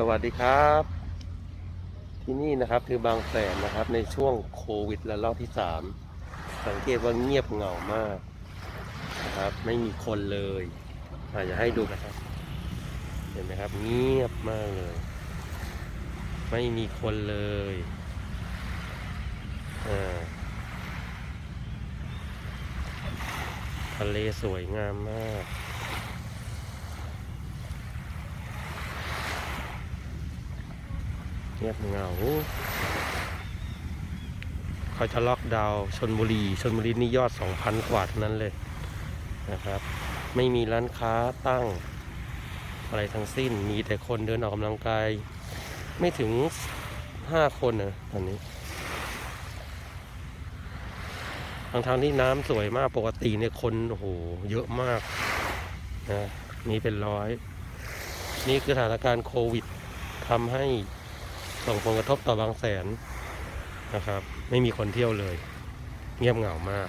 สวัสดีครับ ที่นี่นะครับคือบางแสนนะครับ ในช่วงโควิดระลอกที่สามสังเกตว่าเงียบเหงามากนะครับ ไม่มีคนเลยอาจจะให้ดูนะครับ เห็นไหมครับ เงียบมากเลย ไม่มีคนเลยอ่าทะเลสวยงามมาก เงียบเงาเขาจะล็อกดาวชนบุรีชนบุรีนี่ยอด 2,000 กว่าเท่านั้นเลยนะครับ ไม่มีร้านค้าตั้งอะไรทั้งสิ้นมีแต่คนเดินออกกำลังกาย ไม่ถึง 5 คนนะตอนนี้ทางทางที่น้ำสวยมากปกติเนี่ยคนโอ้โหเยอะมากนะมีเป็นร้อย นี่คือสถานการณ์โควิดทำให้ ส่งผลกระทบต่อบางแสนนะครับ ไม่มีคนเที่ยวเลย เงียบเหงามาก